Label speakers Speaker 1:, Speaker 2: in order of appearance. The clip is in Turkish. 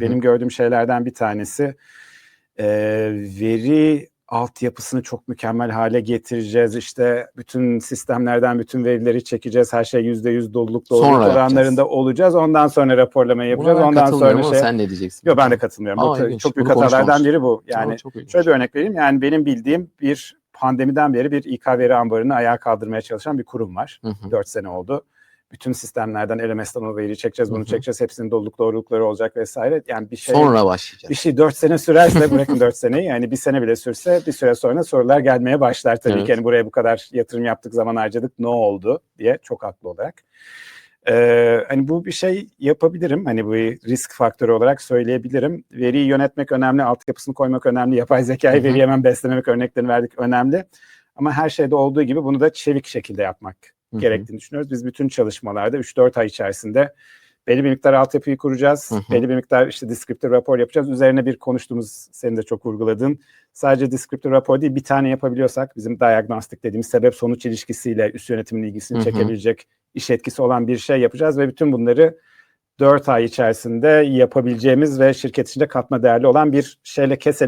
Speaker 1: benim gördüğüm şeylerden bir tanesi e, veri altyapısını çok mükemmel hale getireceğiz. İşte bütün sistemlerden bütün verileri çekeceğiz. Her şey yüzde yüz doluluk doğruluk
Speaker 2: Sonra yapacağız.
Speaker 1: oranlarında olacağız. Ondan sonra raporlamayı yapacağız.
Speaker 2: Buna
Speaker 1: Ondan sonra şey.
Speaker 2: sen ne diyeceksin?
Speaker 1: Yok ben de katılmıyorum.
Speaker 2: Aa, ilginç.
Speaker 1: çok büyük
Speaker 2: Bunu
Speaker 1: hatalardan biri bu. Yani
Speaker 2: çok
Speaker 1: şöyle bir örnek vereyim. Yani benim bildiğim bir pandemiden beri bir İK veri ambarını ayağa kaldırmaya çalışan bir kurum var.
Speaker 2: Hı hı.
Speaker 1: 4 sene oldu. Bütün sistemlerden LMS'den o veriyi çekeceğiz, bunu çekeceğiz. Hepsinin doluluk doğrulukları olacak vesaire. Yani bir şey
Speaker 2: Sonra başlayacağız.
Speaker 1: bir şey 4 sene sürerse bırakın 4 seneyi yani bir sene bile sürse bir süre sonra sorular gelmeye başlar tabii
Speaker 2: Evet.
Speaker 1: ki. Yani buraya bu kadar yatırım yaptık, zaman harcadık, ne oldu diye çok haklı olarak. Ee, hani bu bir şey yapabilirim. Hani bu risk faktörü olarak söyleyebilirim. Veriyi yönetmek önemli, altyapısını koymak önemli, yapay zekayı veriyi hemen beslememek örneklerini verdik önemli. Ama her şeyde olduğu gibi bunu da çevik şekilde yapmak
Speaker 2: Hı hı.
Speaker 1: gerektiğini düşünüyoruz. Biz bütün çalışmalarda 3-4 ay içerisinde belli bir miktar altyapıyı kuracağız.
Speaker 2: Hı hı.
Speaker 1: Belli bir miktar işte descriptive rapor yapacağız. Üzerine bir konuştuğumuz, senin de çok vurguladığın sadece descriptive rapor değil bir tane yapabiliyorsak bizim diagnostik dediğimiz sebep sonuç ilişkisiyle üst yönetimin ilgisini
Speaker 2: Hı hı.
Speaker 1: çekebilecek iş etkisi olan bir şey yapacağız ve bütün bunları 4 ay içerisinde yapabileceğimiz ve şirket içinde katma değerli olan bir şeyle keselim.